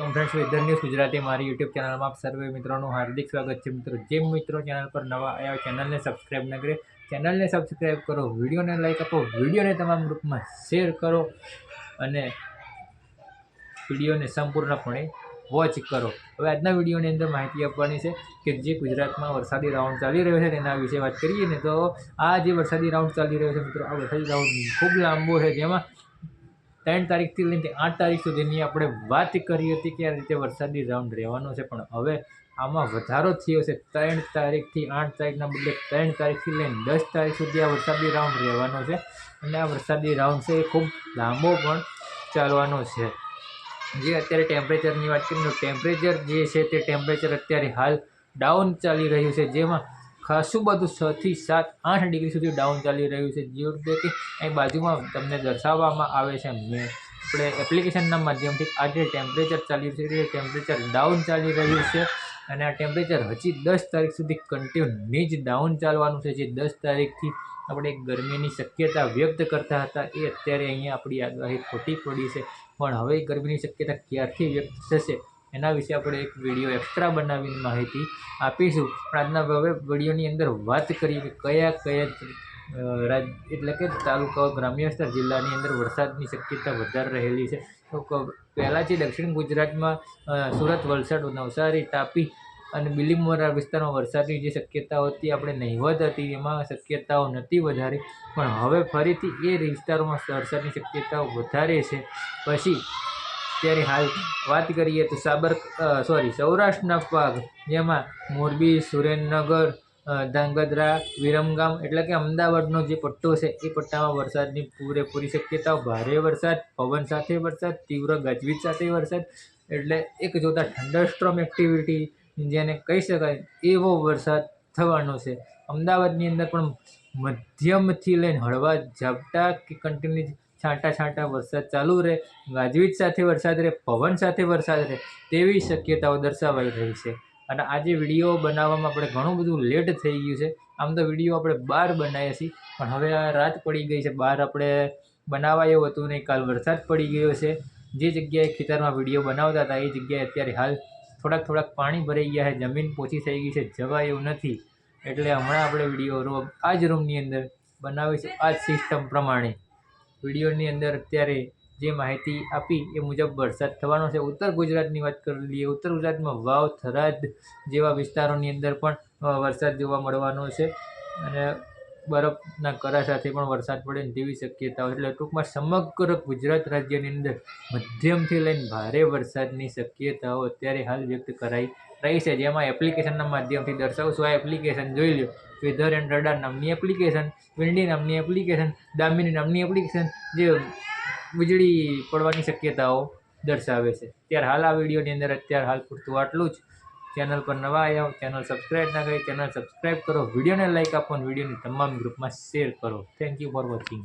તો friends weather news Gujarati મારી YouTube ચેનલમાં આપ સર્વે મિત્રોનું હાર્દિક સ્વાગત છે મિત્રો. જે મિત્રો ચેનલ પર નવા આવ્યા ચેનલને સબસ્ક્રાઈબ ન કરે, ચેનલને સબસ્ક્રાઈબ કરો, વિડીયોને લાઈક આપો, વિડીયોને તમામ ગ્રુપમાં શેર કરો અને વિડીયોને સંપૂર્ણપણે વોચ કરો. હવે આજના વિડીયોની અંદર માહિતી આપવાની છે કે જે ગુજરાતમાં વરસાદી રાઉન્ડ ચાલી રહ્યો છે તેના વિશે વાત કરીએ ને તો આ જે વરસાદી રાઉન્ડ ચાલી રહ્યો છે મિત્રો, આ વરસાદી રાઉન્ડ ખૂબ લાંબો છે જેમાં ત્રણ તારીખથી લઈને આઠ તારીખ સુધીની આપણે વાત કરી હતી કે આ રીતે વરસાદી રાઉન્ડ રહેવાનો છે. પણ હવે આમાં વધારો થયો છે. ત્રણ તારીખથી આઠ તારીખના બદલે ત્રણ તારીખથી લઈને દસ તારીખ સુધી આ વરસાદી રાઉન્ડ રહેવાનો છે. અને આ વરસાદી રાઉન્ડ છે એ ખૂબ લાંબો પણ ચાલવાનો છે. જે અત્યારે ટેમ્પરેચરની વાત કરીએ તો ટેમ્પરેચર જે છે તે ટેમ્પરેચર અત્યારે હાલ ડાઉન ચાલી રહ્યું છે. જેમાં ખાસું બધું છથી સાત, આઠ ડિગ્રી સુધી ડાઉન ચાલી રહ્યું છે. જે રીતે કે અહીં બાજુમાં તમને દર્શાવવામાં આવે છે મેં આપણે એપ્લિકેશનના માધ્યમથી આ જે ટેમ્પરેચર ચાલી રહ્યું છે. ટેમ્પરેચર ડાઉન ચાલી રહ્યું છે અને આ ટેમ્પરેચર હજી દસ તારીખ સુધી કન્ટિન્યુ જ ડાઉન ચાલવાનું છે. જે દસ તારીખથી આપણે ગરમીની શક્યતા વ્યક્ત કરતા હતા એ અત્યારે અહીંયા આપણી આગાહી ખોટી પડી છે. પણ હવે ગરમીની શક્યતા ક્યારથી વ્યક્ત થશે? એના વિશે આપણે એક વીડિયો એક્સ્ટ્રા બનાવીને માહિતી આપીશું. પણ આજના હવે વિડીયોની અંદર વાત કરીએ કે કયા કયા રાજ, એટલે કે તાલુકાઓ ગ્રામ્ય વિસ્તાર જિલ્લાની અંદર વરસાદની શક્યતા વધારે રહેલી છે. તો પહેલાં જે દક્ષિણ ગુજરાતમાં સુરત, વલસાડ, નવસારી, તાપી અને બિલીમોરા વિસ્તારમાં વરસાદની જે શક્યતાઓ હતી, આપણે નહીવત હતી, એમાં શક્યતાઓ નથી વધારે. પણ હવે ફરીથી એ વિસ્તારોમાં વરસાદની શક્યતાઓ વધારે છે. પછી ત્યારે હાલ વાત કરીએ તો સાબર સોરી સૌરાષ્ટ્રના ભાગ જેમાં મોરબી, સુરેન્દ્રનગર ધાંગધ્રા, વિરમગામ એટલે કે અમદાવાદનો જે પટ્ટો છે, એ પટ્ટામાં વરસાદની પૂરેપૂરી શક્યતાઓ, ભારે વરસાદ, પવન સાથે વરસાદ, તીવ્ર ગાજવીજ સાથે વરસાદ, એટલે એક જોતા થંડરસ્ટ્રોમ એક્ટિવિટી જેને કહી શકાય એવો વરસાદ થવાનો છે. અમદાવાદની અંદર પણ મધ્યમથી લઈને હળવા ઝાપટા કે કન્ટિન્યુ છાંટા છાંટા વરસાદ ચાલુ રહે, ગાજવીજ સાથે વરસાદ રહે, પવન સાથે વરસાદ રહે, તેવી શક્યતાઓ દર્શાવાઈ રહી છે. અને આજે વીડિયો બનાવવામાં આપણે ઘણું બધું લેટ થઈ ગયું છે, આમ તો વીડિયો આપણે બહાર બનાવીએ છીએ, પણ હવે આ રાત પડી ગઈ છે, બહાર આપણે બનાવવા એવું હતું નહીં કાલ વરસાદ પડી ગયો છે. જે જગ્યાએ ખેતરમાં વીડિયો બનાવતા હતા, એ જગ્યાએ અત્યારે હાલ થોડાક થોડાક પાણી ભરાઈ ગયા છે, જમીન પોચી થઈ ગઈ છે જવા એવું નથી. એટલે હમણાં આપણે વીડિયો રૂમ આ જ રૂમની અંદર બનાવીશું આ જ સિસ્ટમ પ્રમાણે. વિડીયોની અંદર અત્યારે જે માહિતી આપી એ મુજબ વરસાદ થવાનો છે. ઉત્તર ગુજરાતની વાત કરી લઈએ, ઉત્તર ગુજરાતમાં વાવ, થરાદ જેવા વિસ્તારોની અંદર પણ વરસાદ જોવા મળવાનો છે અને બરફના કરા સાથે પણ વરસાદ પડે ને તેવી શક્યતાઓ એટલે ટૂંકમાં સમગ્ર ગુજરાત રાજ્યની અંદર મધ્યમથી લઈને ભારે વરસાદની શક્યતાઓ અત્યારે હાલ વ્યક્ત કરાઈ રહી છે, જેમાં એપ્લિકેશનના માધ્યમથી દર્શાવશું આ એપ્લિકેશન જોઈ લો વેધર એન્ડ રડાર નામની એપ્લિકેશન વિન્ડી નામની એપ્લિકેશન દામિની નામની એપ્લિકેશન જે વીજળી પડવાની શક્યતાઓ દર્શાવે છે. ત્યારે હાલ આ વિડીયોની અંદર અત્યારે હાલ પૂરતું આટલું જ. ચેનલ પર નવા આવ્યા ચેનલ સબસ્ક્રાઈબ ના કરી, ચેનલ સબસ્ક્રાઈબ કરો. વિડીયોને લાઇક આપો અને વિડીયોની તમામ ગ્રુપમાં શેર કરો. Thank you for watching